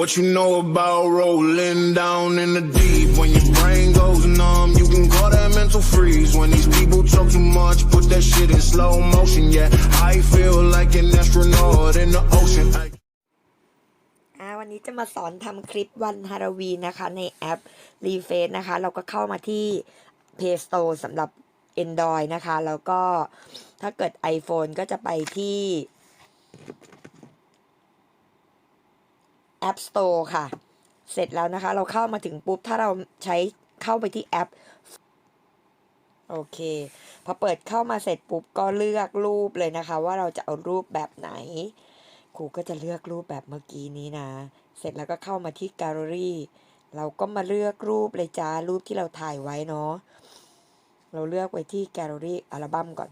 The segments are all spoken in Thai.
What you know about rolling down in the deep? When your brain goes numb, you can call that mental freeze. When these people talk too much, put that shit in slow motion. Yeah, I feel like an astronaut in the ocean. Ay. อ่าวันนี้จะมาสอนทำคลิปวันฮาโลวีนนะคะ ในแอป r e f a c e นะคะ เราก็เข้ามาที่ Play Store สำหรับ Android นะคะ แล้วก็ถ้าเกิด iPhone ก็จะไปที่ App Store ค่ะ เสร็จแล้วนะคะ เราเข้ามาถึงปุ๊บ ถ้าเราใช้เข้าไปที่แอป โอเค พอเปิดเข้ามาเสร็จปุ๊บ ก็เลือกรูปเลยนะคะ ว่าเราจะเอารูปแบบไหนครูก็จะเลือกรูปแบบเมื่อกี้นี้นะ เสร็จแล้วก็เข้ามาที่แกลเลอรี่ เราก็มาเลือกรูปเลยจ้า รูปที่เราถ่ายไว้เนาะ เราเลือกไว้ที่แกลเลอรี่อัลบั้มก่อน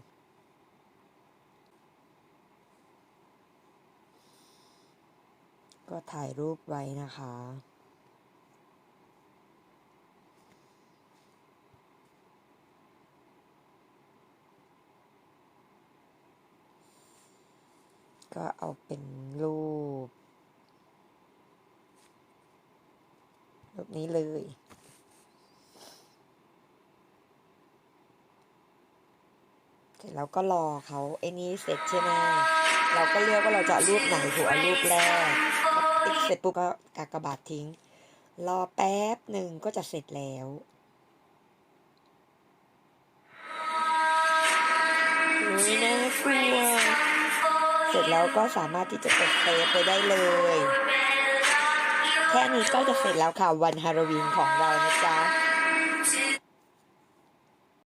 ก็ถ่ายรูปไว้นะคะ ก็เอาเป็นรูป รูปนี้เลยเสร็จแล้วก็รอเขาไอ้นี้เสร็จใช่ไหม เราก็เลือกว่าเราจะเอารูปไหนถูกเอารูปแรกก็ติ๊กเสร็จปุ๊บก็กากบาททิ้ง รอแป๊บหนึ่งก็จะเสร็จแล้วอุ้ยน่ากลัวเสร็จแล้วก็สามารถที่จะกดเซฟไปได้เลย แค่นี้ก็จะเสร็จแล้วค่ะวันฮาโลวีนของเรานะจ๊ะ